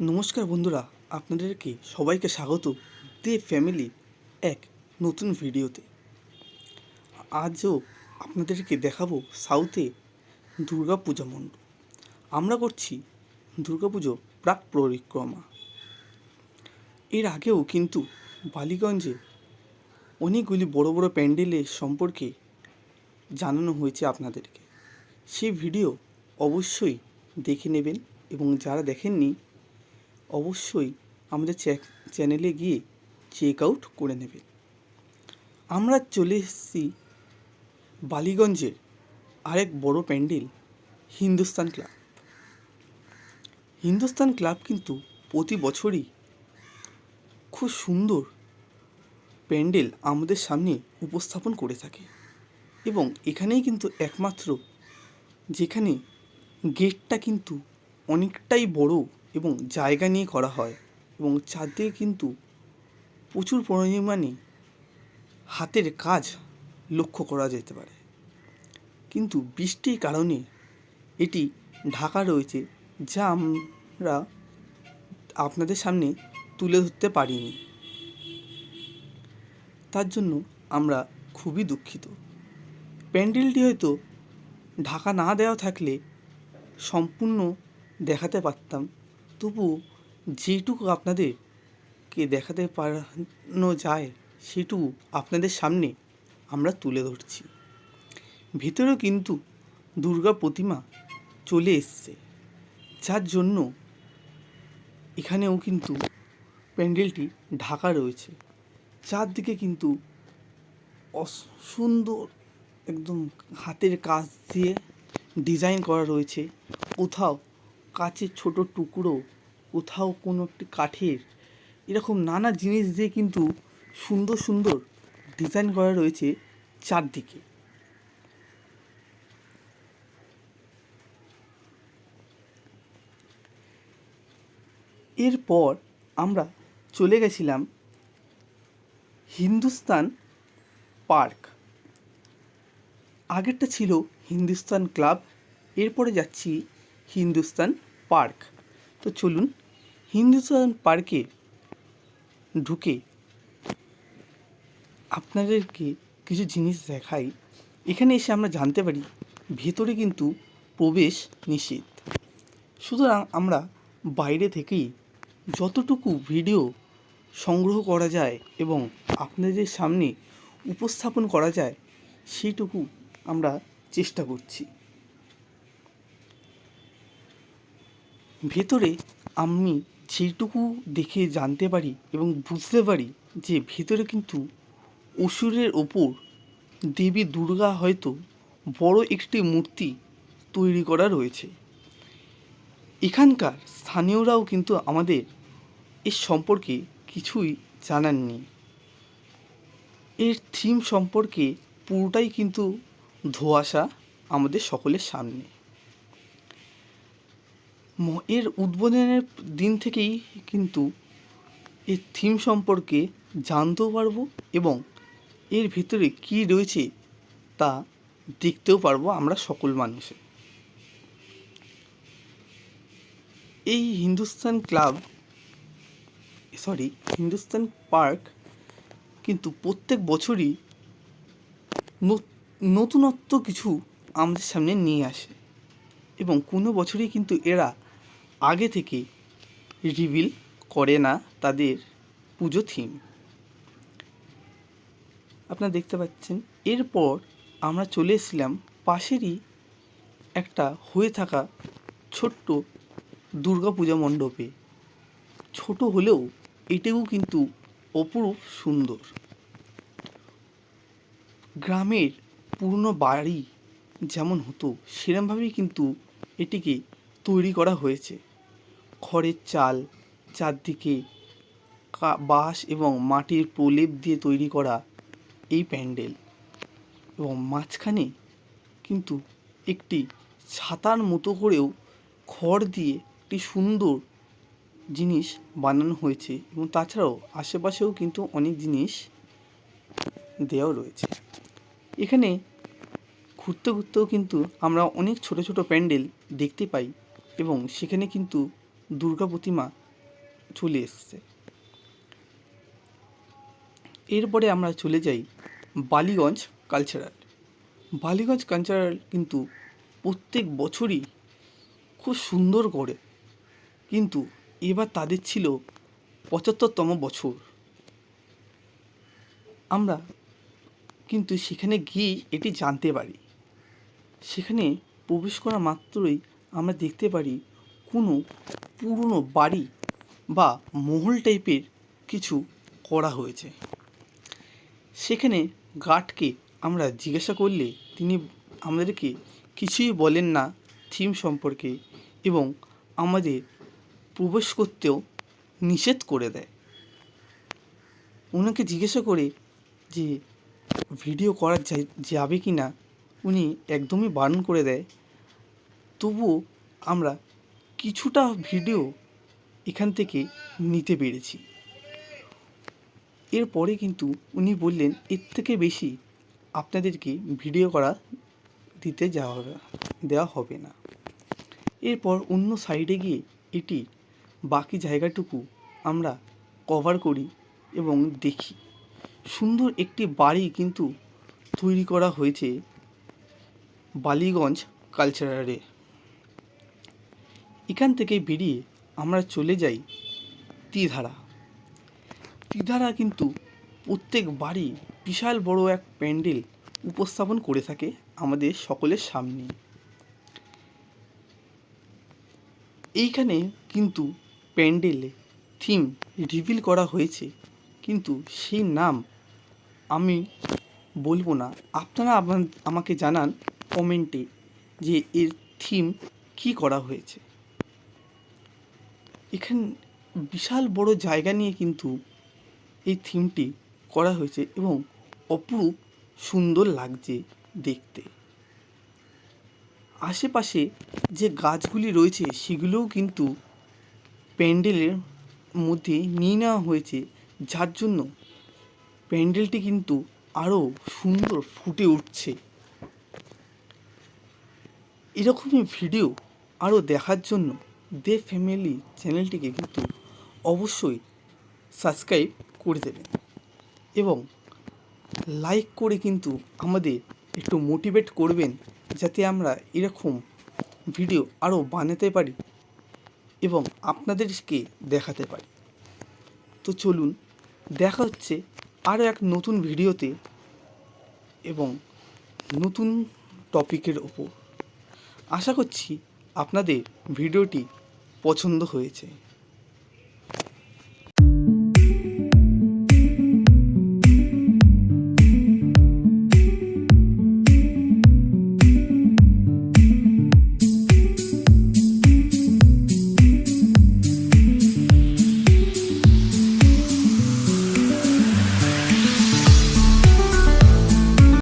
নমস্কার বন্ধুরা, আপনাদেরকে সবাইকে স্বাগত দে ফ্যামিলি এক নতুন ভিডিওতে। আজও আপনাদেরকে দেখাবো সাউথে দুর্গা পূজা মণ্ডপ। আমরা করছি দুর্গাপুজো প্রাক পরিক্রমা। এর আগেও কিন্তু বালিগঞ্জে অনেকগুলি বড় বড় প্যান্ডেলের সম্পর্কে জানানো হয়েছে আপনাদেরকে। সেই ভিডিও অবশ্যই দেখে নেবেন এবং যারা দেখেননি অবশ্যই আমাদের চ্যা- চ্যানেলে গিয়ে চেক আউট করে নেবেন আমরা চলে এসেছি বালিগঞ্জের আরেক বড় প্যান্ডেল, হিন্দুস্তান ক্লাব। হিন্দুস্তান ক্লাব কিন্তু প্রতি বছরই খুব সুন্দর প্যান্ডেল আমাদের সামনে উপস্থাপন করে থাকে এবং এখানেই কিন্তু একমাত্র যেখানে গেটটা কিন্তু অনেকটাই বড় এবং জায়গা নিয়ে করা হয় এবং চারদিকে কিন্তু প্রচুর পরিমাণে হাতের কাজ লক্ষ্য করা যেতে পারে। কিন্তু বৃষ্টির কারণে এটি ঢাকা রয়েছে, যা আমরা আপনাদের সামনে তুলে ধরতে পারিনি। তার জন্য আমরা খুবই দুঃখিত। প্যান্ডেলটি হয়তো ঢাকা না দেওয়া থাকলে সম্পূর্ণ দেখাতে পারতাম তবু যেটুকু আপনাদেরকে দেখাতে পারানো যায়, সেটুকু আপনাদের সামনে আমরা তুলে ধরছি। ভেতরেও কিন্তু দুর্গা প্রতিমা চলে এসছে। যার জন্য এখানেও কিন্তু প্যান্ডেলটি ঢাকা রয়েছে। চারদিকে কিন্তু সুন্দর একদম হাতের কাজ দিয়ে ডিজাইন করা রয়েছে। কোথাও কাচের ছোট টুকরো কোথাও কোনো একটি কাঠের এরকম নানা জিনিস দিয়ে কিন্তু সুন্দর সুন্দর ডিজাইন করা রয়েছে চারদিকে। এরপর আমরা চলে গেছিলাম হিন্দুস্তান পার্ক। আগেরটা ছিল হিন্দুস্তান ক্লাব, এরপরে যাচ্ছি হিন্দুস্তান পার্ক। তো চলুন হিন্দুস্তান পার্কে ঢুকে আপনাদেরকে কিছু জিনিস দেখাই। এখানে এসে আমরা জানতে পারি, ভেতরে কিন্তু প্রবেশ নিষেধ। সুতরাং আমরা বাইরে থেকেই যতটুকু ভিডিও সংগ্রহ করা যায় এবং আপনাদের সামনে উপস্থাপন করা যায়, সেইটুকু আমরা চেষ্টা করছি। ভেতরে আমি যেটুকু দেখে জানতে পারি এবং বুঝতে পারি যে ভেতরে কিন্তু অসুরের ওপর দেবী দুর্গা হয়তো বড় একটি মূর্তি তৈরি করা রয়েছে। এখানকার স্থানীয়রাও কিন্তু আমাদের এর সম্পর্কে কিছুই জানাননি এর থিম সম্পর্কে পুরোটাই কিন্তু ধোঁয়াশা আমাদের সকলের সামনে। এর উদ্বোধনের দিন থেকেই কিন্তু এর থিম সম্পর্কে জানতেও পারব এবং এর ভিতরে কী রয়েছে তা দেখতেও পারব আমরা সকল মানুষে। এই Hindustan club sorry Hindustan park কিন্তু প্রত্যেক বছরই নতুনত্ব কিছু আমাদের সামনে নিয়ে আসে এবং কোনো বছরই কিন্তু এরা আগে থেকে রিভিল করে না তাদের পুজো থিম। আপনারা দেখতে পাচ্ছেন, এরপর আমরা চলে এসেছিলাম পাশেরই একটা হয়ে থাকা ছোট্ট দুর্গা পূজা মণ্ডপে। ছোট হলেও এটাও কিন্তু অপরূপ সুন্দর। গ্রামের পুরনো বাড়ি যেমন হতো, সেরমভাবেই কিন্তু এটিকে তৈরি করা হয়েছে। খড়ের চাল চারদিকে বাঁশ এবং মাটির প্রলেপ দিয়ে তৈরি করা এই প্যান্ডেল। এবং মাঝখানে কিন্তু একটি ছাতার মতো করেও খড় দিয়ে একটি সুন্দর জিনিস বানানো হয়েছে এবং তাছাড়াও আশেপাশেও কিন্তু অনেক জিনিস দেওয়া রয়েছে। এখানে ঘুরতে ঘুরতেও কিন্তু আমরা অনেক ছোট ছোট প্যান্ডেল দেখতে পাই এবং সেখানে কিন্তু দুর্গা প্রতিমা চলে এসছে। এরপরে আমরা চলে যাই বালিগঞ্জ কালচারাল বালিগঞ্জ কালচারাল কিন্তু প্রত্যেক বছরই খুব সুন্দর করে। কিন্তু এবার তাদের ছিল পঁচাত্তরতম বছর। আমরা কিন্তু সেখানে গিয়ে এটি জানতে পারি। সেখানে প্রবেশ করা মাত্রই আমরা দেখতে পারি কোনো পুরনো বাড়ি বা মহল টাইপের কিছু করা হয়েছে। সেখানে গার্ডকে আমরা জিজ্ঞাসা করলে তিনি আমাদেরকে কিছুই বলেন না থিম সম্পর্কে এবং আমাদের প্রবেশ করতেও নিষেধ করে দেয়। ওনাকে জিজ্ঞাসা করে যে, ভিডিও করা যাবে কি না উনি একদমই বারণ করে দেয়। তবুও আমরা কিছুটা ভিডিও এখান থেকে নিতে পেরেছি। এরপরে কিন্তু উনি বললেন, এর থেকে বেশি আপনাদেরকে ভিডিও করা দিতে যাওয়া হবে দেওয়া হবে না। এরপর অন্য সাইডে গিয়ে এটি বাকি জায়গাটুকু আমরা কভার করি এবং দেখি। সুন্দর একটি বাড়ি কিন্তু তৈরি করা হয়েছে বালিগঞ্জ কালচারালে। এখান থেকে বেরিয়ে আমরা চলে যাই ত্রিধারা ত্রিধারা কিন্তু প্রত্যেক বাড়ি বিশাল বড় এক প্যান্ডেল উপস্থাপন করে থাকে আমাদের সকলের সামনে। এইখানে কিন্তু প্যান্ডেলে থিম রিভিল করা হয়েছে, কিন্তু সেই নাম আমি বলব না। আপনারা আমাকে জানান কমেন্টে যে এর থিম কি করা হয়েছে। এখানে বিশাল বড় জায়গা নিয়ে কিন্তু এই থিমটি করা হয়েছে এবং অপরূপ সুন্দর লাগছে দেখতে। আশেপাশে যে গাছগুলি রয়েছে, সেগুলোও কিন্তু প্যান্ডেলের মধ্যে নিয়ে নেওয়া হয়েছে। যার জন্য প্যান্ডেলটি কিন্তু আরও সুন্দর ফুটে উঠছে। এরকমই ভিডিও আরও দেখার জন্য দে ফ্যামিলি চ্যানেলটিকে কিন্তু অবশ্যই সাবস্ক্রাইব করে দেবেন এবং লাইক করে কিন্তু আমাদের একটু মোটিভেট করবেন যাতে আমরা এরকম ভিডিও আরও বানাতে পারি এবং আপনাদেরকে দেখাতে পারি। তো চলুন, দেখা হচ্ছে আরও এক নতুন ভিডিওতে এবং নতুন টপিকের ওপর। আশা করছি আপনাদের ভিডিওটি পছন্দ হয়েছে।